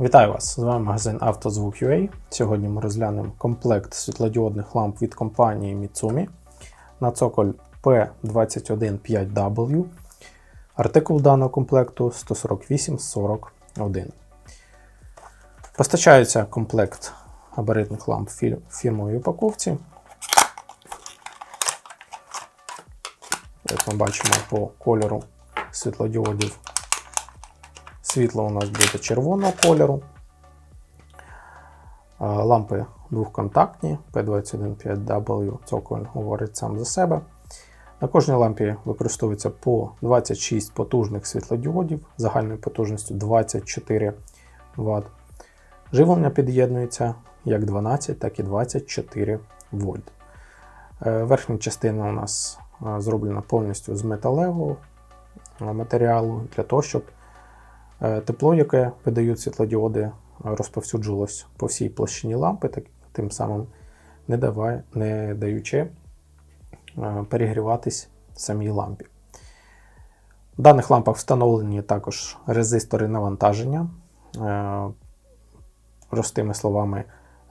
Вітаю вас! З вами магазин «Автозвук.UA». Сьогодні ми розглянемо комплект світлодіодних ламп від компанії Mitsumi на цоколь P215W. Артикул даного комплекту 14841. Постачається комплект габаритних ламп в фірмовій упаковці. Як ми бачимо по кольору світлодіодів Світло у нас буде червоного кольору. Лампи двохконтактні P215W, цоколь говорить сам за себе. На кожній лампі використовується по 26 потужних світлодіодів загальною потужністю 24 Вт. Живлення під'єднується як 12, так і 24 вольт. Е, Верхня частина у нас е, зроблена повністю з металевого матеріалу для того, щоб Тепло, яке видають світлодіоди, е, розповсюджувалось по всій площині лампи, так, тим самим не, давай, не даючи е, перегріватись самій лампі. В даних лампах встановлені також резистори навантаження, е, простими словами,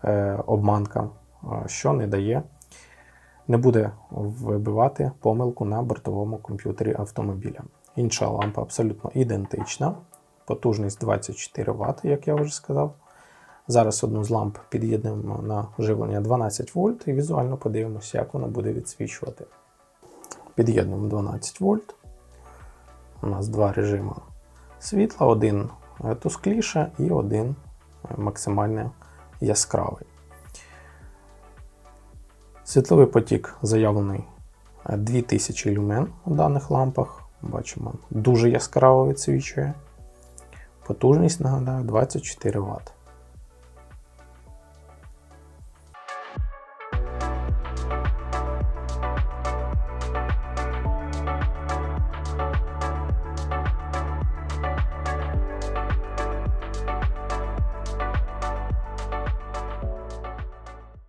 е, обманка, е, що не дає, не буде вибивати помилку на бортовому комп'ютері автомобіля. Інша лампа абсолютно ідентична потужність 24 Вт, як я вже сказав. Зараз одну з ламп під'єднуємо на живлення 12 вольт і візуально подивимося, як вона буде відсвічувати. Під'єднуємо 12 вольт. У нас два режими світла, один е, тускліше і один е, максимально яскравий. Світловий потік заявлений е, 2000 люмен у даних лампах. Бачимо, дуже яскраво відсвічує. Потужність, нагадаю, 24 Вт.